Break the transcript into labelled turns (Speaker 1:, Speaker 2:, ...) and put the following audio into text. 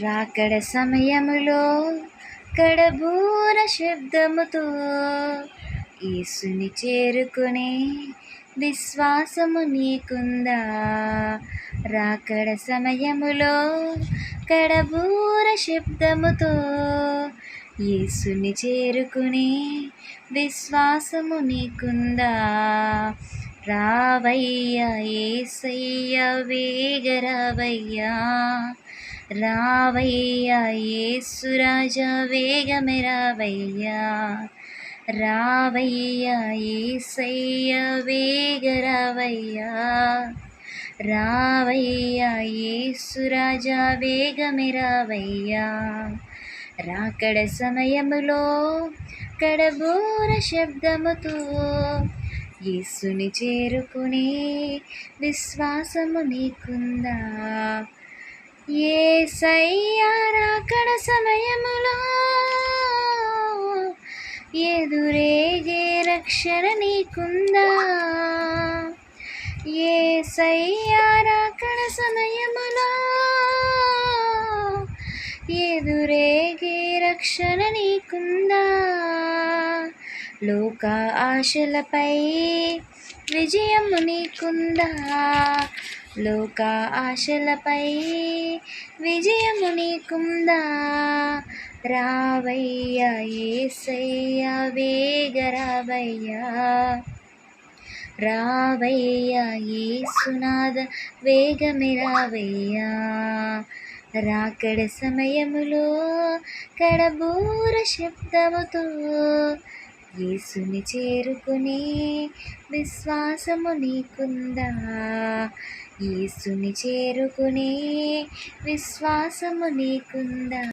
Speaker 1: రాకడ సమయములో కడబూర శబ్దముతో యేసుని చేరుకునే విశ్వాసము నీకుందా? రాకడ సమయములో కడబూర శబ్దముతో యేసుని చేరుకునే విశ్వాసము నీకుందా? రావయ్యా ఏసయ్య వేగరావయ్యా రావయ్యా యేసురాజా వేగమే రావయ్యా. రావయ్యా ఏసయ్య వేగ రావయ్యా. యేసురాజా వేగమే రావయ్యా. రాకడ సమయములో కడబూర శబ్దముతో యేసుని చేరుకునే విశ్వాసము నీకుందా? ఏ రాకడ సమయములో ఎదురేగే రక్షణ నీకుందా? ఏ రాకడ సమయములో ఎదురేగే రక్షణ నీకుందా? లోక ఆశలపై విజయము నీకుందా? లోక ఆశలపై విజయము నీకుందా? రావయ్యా ఏసయ్యా వేగరావయ్యా రావయ్యా. సునాద వేగమి రావయ్యా. రాకడ సమయములో కడబూర శబ్దముతో యేసుని చేరుకునే విశ్వాసము నీకుందా? యేసుని చేరుకునే విశ్వాసము నీకుందా?